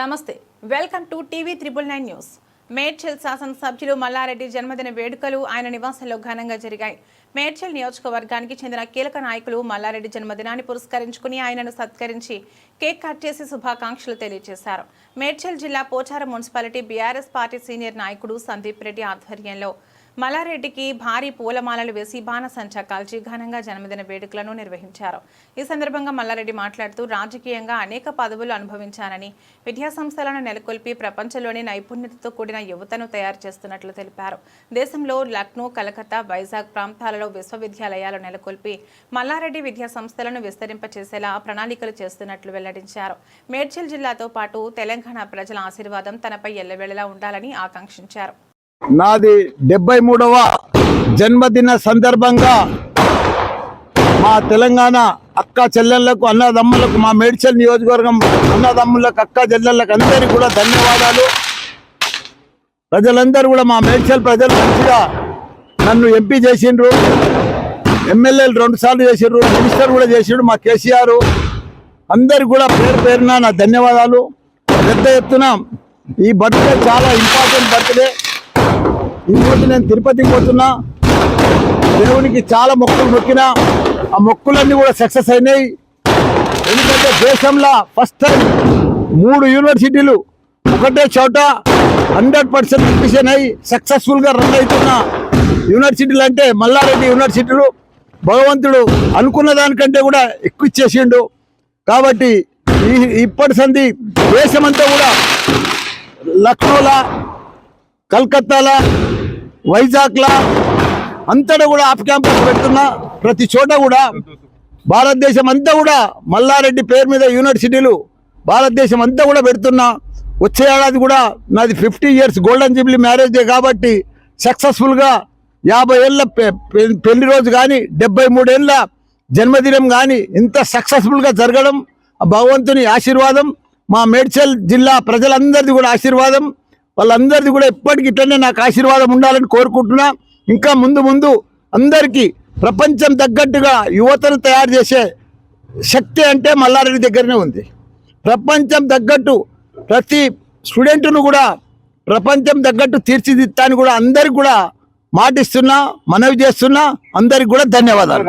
నమస్తే. Welcome to TV triple nine news. Medchal శాసనసభ్యులు మల్లారెడ్డి జన్మదిన వేడుకలు ఆయన నివాసంలో ఘనంగా జరిగాయి. మేడ్చల్ నియోజకవర్గానికి చెందిన కీలక నాయకులు మల్లారెడ్డి జన్మదినాన్ని పురస్కరించుకుని ఆయనను సత్కరించి కేక్ కట్ చేసి శుభాకాంక్షలు తెలియజేశారు. మేడ్చల్ జిల్లా Pocharam municipality BRS party senior నాయకుడు సందీప్ రెడ్డి ఆధ్వర్యంలో మల్లారెడ్డికి భారీ పూలమాలలు వేసి బాణసంచా కాల్చి ఘనంగా జన్మదిన వేడుకలను నిర్వహించారు. ఈ సందర్భంగా మల్లారెడ్డి మాట్లాడుతూ రాజకీయంగా అనేక పదవులు అనుభవించానని విద్యాసంస్థలను నెలకొల్పి ప్రపంచంలోని నైపుణ్యతతో కూడిన యువతను తయారు చేస్తున్నట్లు తెలిపారు. దేశంలో లక్నో కలకత్తా వైజాగ్ ప్రాంతాలలో విశ్వవిద్యాలయాలు నెలకొల్పి మల్లారెడ్డి విద్యాసంస్థలను విస్తరింపచేసేలా ప్రణాళికలు చేస్తున్నట్లు వెల్లడించారు. మేడ్చల్ జిల్లాతో పాటు తెలంగాణ ప్రజల ఆశీర్వాదం తనపై ఎల్లవేళలా ఉండాలని ఆకాంక్షించారు. నాది డెబ్బై మూడవ జన్మదిన సందర్భంగా మా తెలంగాణ అక్క చెల్లెళ్ళకు అన్నదమ్ములకు మా మేడ్చల్ నియోజకవర్గం అన్నదమ్ములకు అక్క చెల్లెళ్ళకు అందరికీ కూడా ధన్యవాదాలు. ప్రజలందరూ కూడా మా మేడ్చల్ ప్రజలు మంచిగా నన్ను ఎంపీ చేసిండ్రు. ఎమ్మెల్యేలు రెండు సార్లు చేసిండ్రు మినిస్టర్ కూడా చేసిండ్రు మా కేసీఆర్. అందరు కూడా పేరు పేరున నా ధన్యవాదాలు. పెద్ద ఎత్తున ఈ బర్త్డే చాలా ఇంపార్టెంట్ బర్త్డే. ఈరోజు నేను తిరుపతికి పోతున్నా. దేవునికి చాలా మొక్కులు మొక్కినా ఆ మొక్కులన్నీ కూడా సక్సెస్ అయినాయి. ఎందుకంటే దేశంలో ఫస్ట్ టైం మూడు యూనివర్సిటీలు ఒకటే చోట హండ్రెడ్ పర్సెంట్ అడ్మిషన్ అయ్యి సక్సెస్ఫుల్గా రన్ అవుతున్న యూనివర్సిటీలు అంటే మల్లారెడ్డి యూనివర్సిటీలు. భగవంతుడు అనుకున్న దానికంటే కూడా ఎక్కువ ఇచ్చేసిండు. కాబట్టి ఈ ఇప్పటి సంధి దేశమంతా కూడా లక్నోలా కల్కత్తాలో వైజాగ్లా అంతటా కూడా ఆఫ్ క్యాంపస్ పెడుతున్నా ప్రతి చోట కూడా భారతదేశం అంతా కూడా మల్లారెడ్డి పేరు మీద యూనివర్సిటీలు భారతదేశం అంతా కూడా పెడుతున్నా వచ్చే ఏడాది కూడా నాది fifty years golden jubilee marriage day కాబట్టి సక్సెస్ఫుల్గా యాభై ఏళ్ళ పె- పె- పెళ్ళి రోజు కానీ డెబ్బై మూడేళ్ళ జన్మదినం కానీ ఇంత సక్సెస్ఫుల్గా జరగడం ఆ భగవంతుని ఆశీర్వాదం మా మేడ్చల్ జిల్లా ప్రజలందరిది కూడా ఆశీర్వాదం వాళ్ళందరిది కూడా ఎప్పటికి ఇట్లనే నాకు ఆశీర్వాదం ఉండాలని కోరుకుంటున్నా. ఇంకా ముందు ముందు అందరికీ ప్రపంచం తగ్గట్టుగా యువతను తయారు చేసే శక్తి అంటే మల్లారెడ్డి దగ్గరనే ఉంది. ప్రపంచం తగ్గట్టు ప్రతి స్టూడెంట్ను కూడా ప్రపంచం తగ్గట్టు తీర్చిదిద్దాన్ని కూడా అందరికి కూడా మాటిస్తున్నా మనవి చేస్తున్నా. అందరికి కూడా ధన్యవాదాలు.